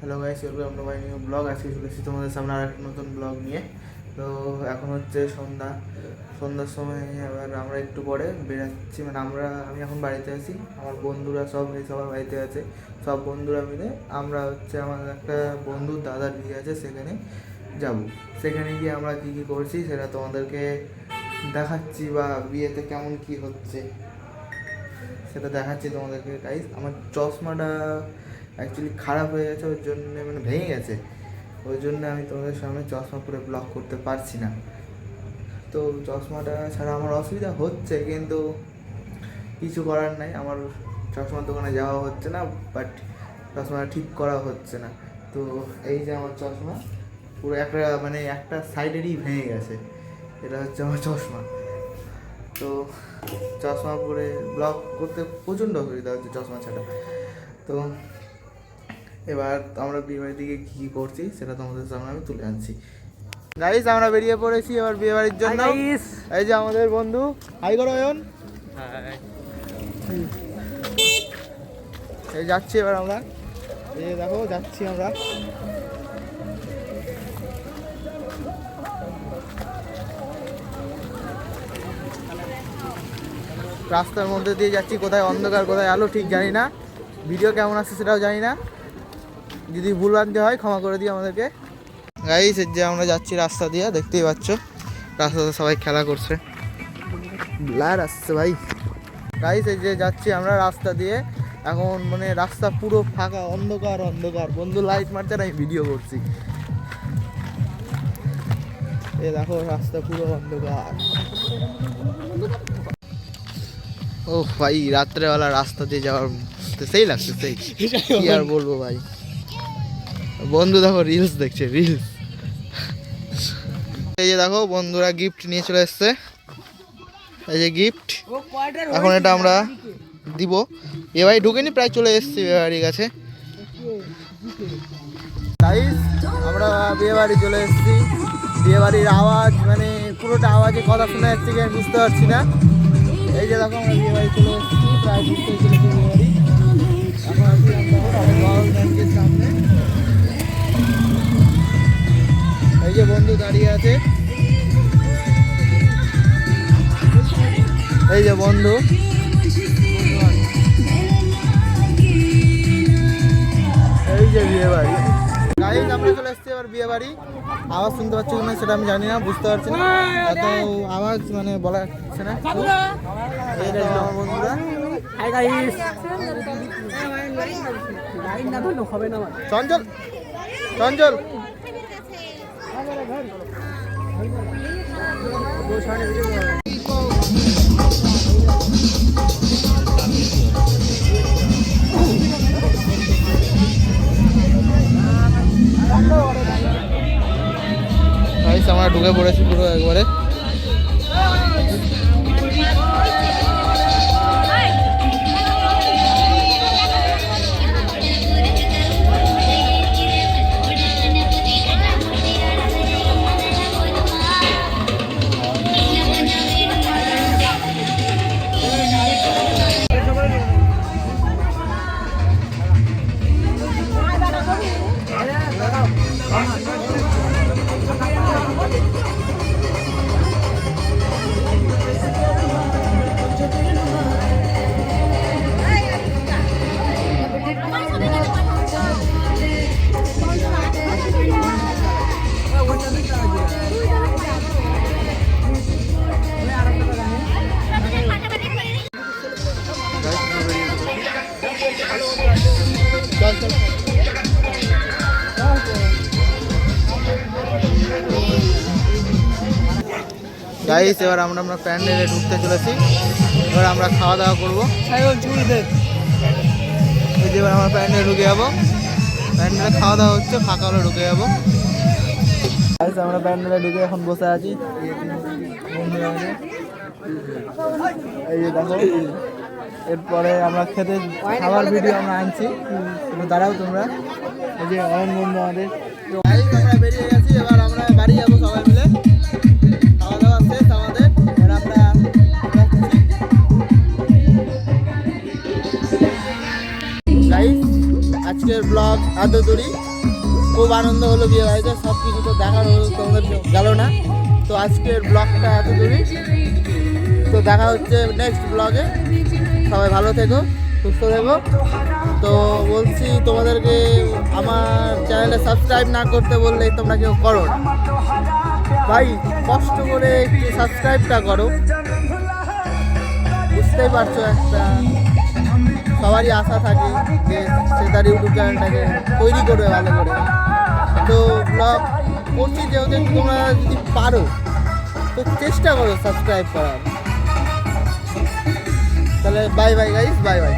Hello guys welcome to my new blog আজকে চলে এসেছি তোমাদের সামনে আর একটা নতুন ব্লগ নিয়ে। তো এখন হচ্ছে সন্ধ্যা। সন্ধ্যার সময় এবার আমরা একটু পরে বেরাচ্ছি। মানে আমরা, আমি এখন বাড়িতে আছি। আমার বন্ধুরা সব সবার বাড়িতে আছে। সব বন্ধুরা মিলে আমরা হচ্ছে আমার একটা বন্ধুর দাদার বিয়ে আছে, সেখানে যাব। সেখানে গিয়ে আমরা কী কী করছি সেটা তোমাদেরকে দেখাচ্ছি বা বিয়েতে কেমন কি হচ্ছে। সেটা দেখাচ্ছি তোমাদেরকে গাইস আমার চশমাটা অ্যাকচুয়ালি খারাপ হয়ে গেছে, ওর জন্য মানে ভেঙে গেছে। ওই জন্য আমি তোমাদের সামনে চশমা পরে ব্লগ করতে পারছি না। তো চশমাটা ছাড়া আমার অসুবিধা হচ্ছে, কিন্তু কিছু করার নাই। আমার চশমার দোকানে যাওয়া হচ্ছে না বাট চশমাটা ঠিক করা হচ্ছে না। তো এই যে আমার চশমা, পুরো একটা মানে একটা সাইডেরই ভেঙে গেছে। এটা হচ্ছে আমার চশমা। তো চশমা পরে ব্লগ করতে প্রচণ্ড অসুবিধা হচ্ছে চশমা ছাড়া। তো এবার আমরা বিয়ে বাড়ির দিকে কী কী করছি সেটা তোমাদের সামনে আমি তুলে আনছি। গাইস আমরা বেরিয়ে পড়েছি এবার বিয়ে বাড়ির জন্য। এই যে আমাদের বন্ধু। হাই করো অয়ন। এই যাচ্ছি এবার আমরা। এই দেখো যাচ্ছি আমরা। রাস্তার মধ্যে দিয়ে যাচ্ছি কোথায় অন্ধকার কোথায় আলো ঠিক জানি না। ভিডিও কেমন আসছে সেটাও জানি না। যদি ভুল আনতে হয়, ক্ষমা করে দিই আমাদেরকে। গাইস যে আমরা যাচ্ছি রাস্তা দিয়ে, দেখতেই পাচ্ছ। রাস্তাতে সবাই খেলা করছে। ব্লার আসছে ভাই। গাইস এই যে যাচ্ছি আমরা রাস্তা দিয়ে। এখন মানে রাস্তা পুরো ফাঁকা, অন্ধকার অন্ধকার। বন্ধু লাইট মারছে আমি ভিডিও করছি। এ দেখো, রাস্তা পুরো অন্ধকার। ও ভাই, রাত্রেবেলা রাস্তা দিয়ে যাওয়ার সেই লাগছে, সেই। কি আর বলব ভাই? বন্ধু, দেখো রিলস দেখছে রিলস এই যে দেখো, বন্ধুরা গিফট নিয়ে চলে এসছে। এই যে গিফট এখন এটা আমরা দিব। এ বাড়ি ঢুকেনি, প্রায় চলে এসছি বিয়ে বাড়ির কাছে। আমরা বিয়ে বাড়ি চলে এসেছি। বিয়ে বাড়ির আওয়াজ মানে পুরোটা আওয়াজে কথা শোনা কি আমি বুঝতে পারছি না। এই যে দেখো, আমরা বিয়ে বাড়ি চলে এসেছি, প্রায় আছে। এই যে বন্ধু। এই যে বিয়ে বাড়ি। গাইজ আমরা চলে এসেছি এবার বিয়ে বাড়ি। আওয়াজ শুনতে পাচ্ছি কিনা সেটা আমি জানি না বুঝতে পারছি না। এত আওয়াজ মানে বলা যাচ্ছে না আমার বন্ধুরা। না না চঞ্চল চঞ্চল। আমরা ঢুকে পড়েছি পুরো একবারে। গাইস এবার আমরা আমরা প্যান্ডেলে ঢুকতে চলেছি। এবার আমরা খাওয়া দাওয়া করব এই যে এবার আমরা প্যান্ডেলে ঢুকে যাব। প্যান্ডেলে খাওয়া দাওয়া হচ্ছে ফাঁকা হলে ঢুকে যাব। গাইস আমরা প্যান্ডেলে ঢুকে এখন বসে আছি। এই যে দেখো এরপরে আমরা খেতে খাবার ভিডিও আমরা আনছি। দাঁড়াও তোমরা। এই যে অয়ন বন্ধু আমাদের। আমরা বেরিয়ে গেছি এবার আজকের ব্লগ এত দূরই। খুব আনন্দ হলো বিয়ে বাড়িতে সব কিছু তো দেখার হলো, তোমাদের গেল না। তো আজকের ব্লগটা এত দূরই। তো দেখা হচ্ছে নেক্সট ব্লগে সবাই ভালো থেকো, সুস্থ থেকো। তো বলছি তোমাদেরকে, আমার চ্যানেলে সাবস্ক্রাইব না করতে বললেই তোমরা কেউ করো ভাই, কষ্ট করে একটু সাবস্ক্রাইবটা করো। বুঝতেই পারছ একটা সবারই আশা থাকে যে সে তার ইউটিউব চ্যানেলটাকে তৈরি করবে ভালো করে। তো ব্লগ করছি যেহেতু তোমরা যদি পারো, তো চেষ্টা করো সাবস্ক্রাইব করার। তাহলে bye bye guys bye bye